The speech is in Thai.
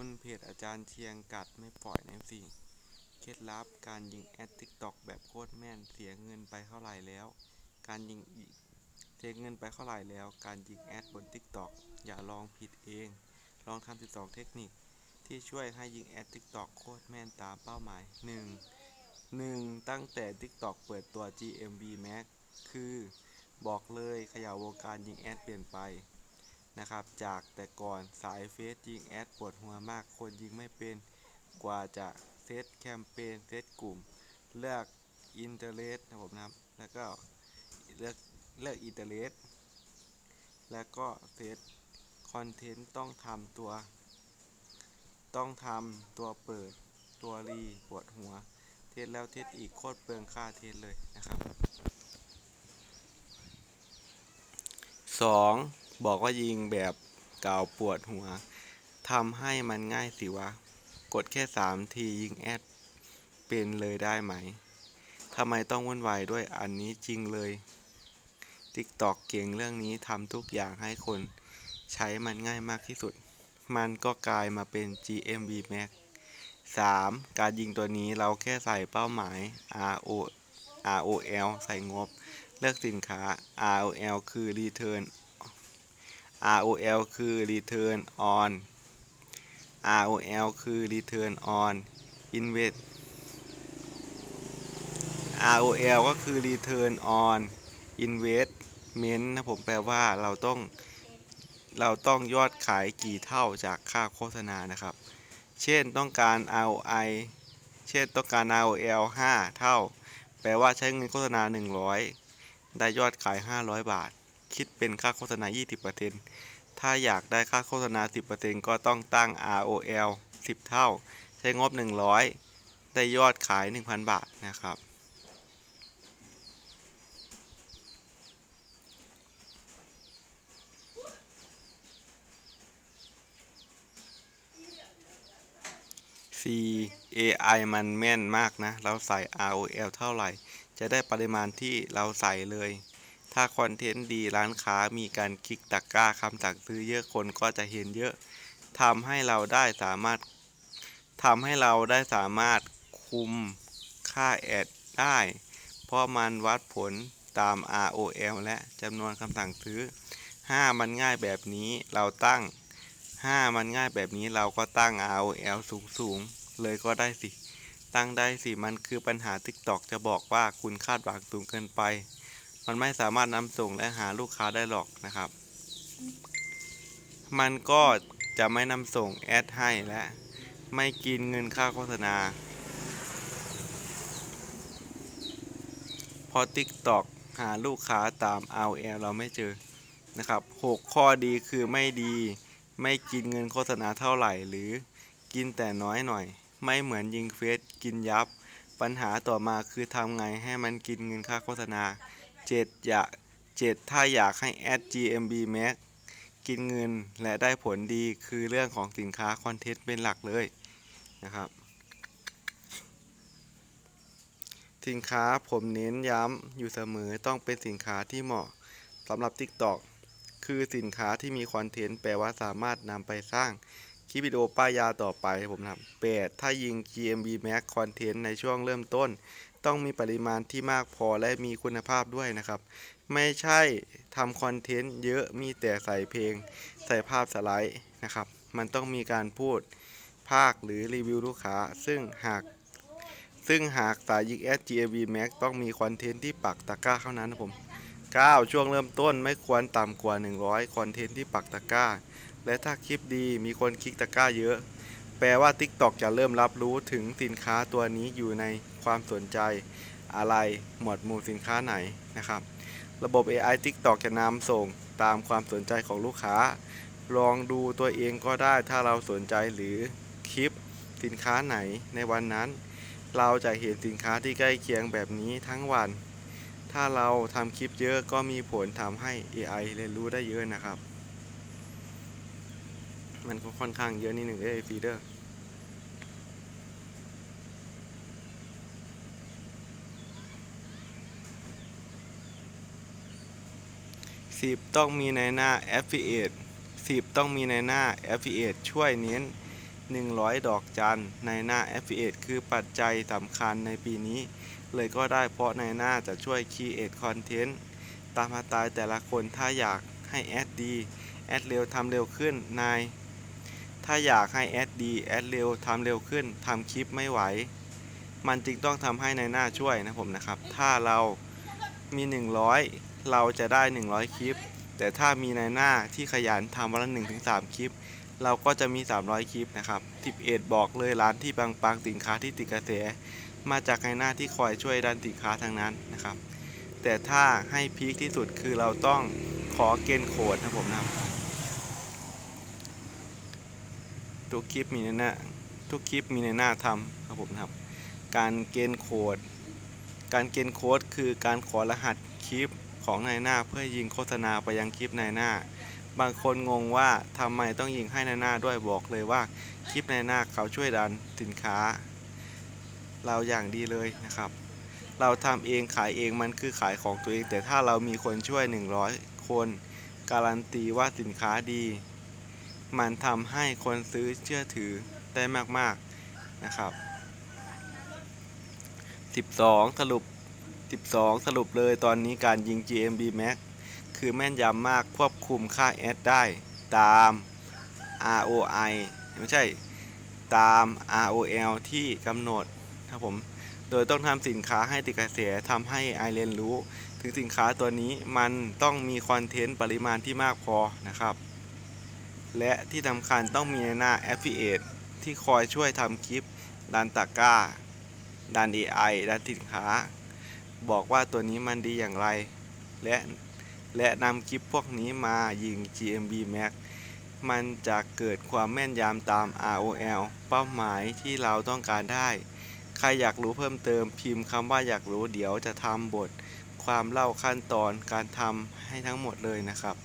คุณเพจอาจารย์เชียงกัดไม่ปล่อยนะสิเคล็ดลับการยิงแอดทิกตอกแบบโคตรแม่นเสียเงินไปเท่าไหร่แล้ว การยิงอีกเสียเงินไปเท่าไหร่แล้ว การยิงแอดบนทิกตอกอย่าลองผิดเอง ลองทำ12 เทคนิค ที่ช่วยให้ยิงแอดทิกตอกโคตรแม่นตามเป้าหมาย 1. 1. ตั้งแต่ TikTok เปิดตัว GMB Max คือ บอกเลยขย่าวงการยิงแอดเปลี่ยนไป นะครับ จากแต่ก่อนสายเฟซยิงแอดปวดหัวมาก คนยิงไม่เป็นกว่าจะเซตแคมเปญเซตกลุ่ม เลือกอินเทอร์เน็ตนะผมนะครับ แล้วก็เลือกเลือกอินเทอร์เน็ตแล้วก็เซตคอนเทนต์ต้องทำตัว ต้องทำตัวเปิดตัวรีปวดหัว เทสแล้วเทสอีกโคตรเปลืองค่าเทสเลยนะครับสอง บอกว่ายิงแบบเก่าปวดหัวทำให้มันง่ายสิวะ กดแค่สามทียิงแอด เป็นเลยได้ไหมทำไมต้องวุ่นวายด้วยอันนี้จริงเลย TikTok เก่งเรื่องนี้ทำทุกอย่างให้คนใช้มันง่ายมากที่สุด มันก็กลายมาเป็น GMB Max 3. การยิงตัวนี้เราแค่ใส่เป้าหมาย RO ROL ใส่งบ เลือกสินค้า ROL คือ Return ROL คือ Return on ROL คือ Return on Invest ROL ก็คือ Return on Investment นะผมแปลว่าเราต้องเราต้องยอดขายกี่เท่าจากค่าโฆษณานะครับ เช่นต้องการ ROI เช่นต้องการ ROL 5 เท่า แปลว่าใช้เงินโฆษณา 100 ได้ยอดขาย 500 บาท คิดเป็นค่าโฆษณา 20%ถ้าอยากได้ค่าโฆษณา 10%ก็ต้องตั้ง ROL 10 เท่า ใช้งบ 100 ได้ยอดขาย 1,000 บาทนะครับ C AI มันแม่นมากนะ เราใส่ ROL เท่าไหร่ จะได้ปริมาณที่เราใส่เลย ถ้าคอนเทนต์ดีร้านค้ามีการคลิกตะกร้าคำสั่งซื้อเยอะคนก็จะเห็นเยอะทำให้เราได้สามารถทำให้เราได้สามารถคุมค่าแอดได้ เพราะมันวัดผลตาม ROL และจำนวนคำสั่งซื้อ 5 มันง่ายแบบนี้เราตั้ง 5 มันง่ายแบบนี้เราก็ตั้ง ROL สูงสูงๆเลยก็ได้สิ ตั้งได้สิ มันคือปัญหา TikTok จะบอกว่าคุณคาดหวังสูงเกินไป มันไม่สามารถนำส่งและหาลูกค้าได้หรอกนะครับ มันก็จะไม่นำส่งแอดให้และไม่กินเงินค่าโฆษณาพราะ TikTok หาลูกค้าตาม RL เราไม่เจอนะครับ 6 ข้อดีคือไม่ดีไม่กินเงินโฆษณาเท่าไหร่ หรือกินแต่น้อยหน่อย ไม่เหมือนยิงเฟซกินยับ ปัญหาต่อมาคือทำไงให้มันกินเงินค่าโฆษณา 7 อย่า7ถ้าอยากให้แอด GMB Max กินเงินและได้ผลดีคือเรื่องของสินค้าคอนเทนต์เป็นหลักเลยนะครับ สินค้าผมเน้นย้ำอยู่เสมอต้องเป็นสินค้าที่เหมาะสำหรับ TikTok คือสินค้าที่มีคอนเทนต์แปลว่าสามารถนำไปสร้างคลิปวิดีโอป้ายยาต่อไปผมทำ8ถ้ายิง GMB Max คอนเทนต์ในช่วงเริ่มต้น ต้องมีปริมาณที่มากพอและมีคุณภาพด้วยนะครับ ไม่ใช่ทำคอนเทนต์เยอะมีแต่ใส่เพลง ใส่ภาพสไลด์นะครับ มันต้องมีการพูดภาคหรือรีวิวลูกค้า ซึ่งหากซึ่งหากสายยิง s GMB Max ต้องมีคอนเทนต์ที่ปักตะกร้าเท่านั้นนะผม 9 ช่วงเริ่มต้นไม่ควรต่ำกว่า 100 คอนเทนต์ที่ปักตะกร้า และถ้าคลิปดีมีคนคลิกตะกร้าเยอะ แปลว่า TikTok จะเริ่มรับรู้ถึงสินค้าตัวนี้อยู่ในความสนใจอะไรหมวดหมู่สินค้าไหนนะครับ ระบบ AI TikTok จะนำส่งตามความสนใจของลูกค้า ลองดูตัวเองก็ได้ถ้าเราสนใจหรือคลิปสินค้าไหนในวันนั้น เราจะเห็นสินค้าที่ใกล้เคียงแบบนี้ทั้งวัน ถ้าเราทำคลิปเยอะก็มีผลทำให้ AI เรียนรู้ได้เยอะนะครับ มันก็ค่อนข้างเยอะนิดหนึ่งเอ้ยฟีเดอร์สิบต้องมีในหน้า Affiliate สิบต้องมีในหน้า Affiliate ช่วยเน้น 100 ดอกจันในหน้า Affiliate คือปัจจัยสำคัญในปีนี้ เลยก็ได้เพราะในหน้าจะช่วย Create Content ตามสไตล์แต่ละคนถ้าอยากให้แอดดี แอดเร็วทำเร็วขึ้นนาย ถ้าอยากให้แอดดีแอดเร็วทำเร็วขึ้นทำคลิปไม่ไหว มันจึงต้องทำให้ในหน้าช่วยนะผมนะครับ ถ้าเรามี 100 เราจะได้ 100 คลิป แต่ถ้ามีในหน้าที่ขยันทำวันละ1-3 คลิป เราก็จะมี 300 คลิปนะครับ11บอกเลยร้านที่บางปังสินค้าที่ติดกระแสมาจากในหน้าที่คอยช่วยดันสินค้าทางนั้นนะครับ แต่ถ้าให้พีคที่สุดคือเราต้องขอเกณฑ์โคดนะผมนะครับ ทุกคลิปมีในหน้าทุกคลิปมีในหน้าทำครับผมนะครับ การเกณฑ์โคดการเกณฑ์โค้ดคือการขอรหัสคลิปของนายหน้าเพื่อยิงโฆษณาไปยังคลิปนายหน้า บางคนงงว่าทำไมต้องยิงให้นายหน้าด้วยบอกเลยว่าคลิปนายหน้าเขาช่วยดันสินค้า เราอย่างดีเลยนะครับ เราทำเองขายเองมันคือขายของตัวเอง แต่ถ้าเรามีคนช่วย 100 คน การันตีว่าสินค้าดี มันทำให้คนซื้อเชื่อถือได้มากๆนะครับ 12 สรุป 12 สรุปเลยตอนนี้การยิง GMB Max คือแม่นยำมากควบคุมค่าแอดได้ตาม ROI ไม่ใช่ตาม ROL ที่กำหนดครับผมโดยต้องทำสินค้าให้ติดกระแสทำให้ไอเรียนรู้ ถึงสินค้าตัวนี้มันต้องมีคอนเทนต์ปริมาณที่มากพอนะครับ และที่สำคัญต้องมีในหน้า Affiliate ที่คอยช่วยทำคลิปดันตะก้าดัน AI ดันสินค้า บอกว่าตัวนี้มันดีอย่างไร และและนำคลิปพวกนี้มายิง GMB Max มันจะเกิดความแม่นยำตาม ROL เป้าหมายที่เราต้องการได้ ใครอยากรู้เพิ่มเติมพิมพ์คำว่าอยากรู้เดี๋ยวจะทำบท ความเล่าขั้นตอนการทำให้ทั้งหมดเลยนะครับ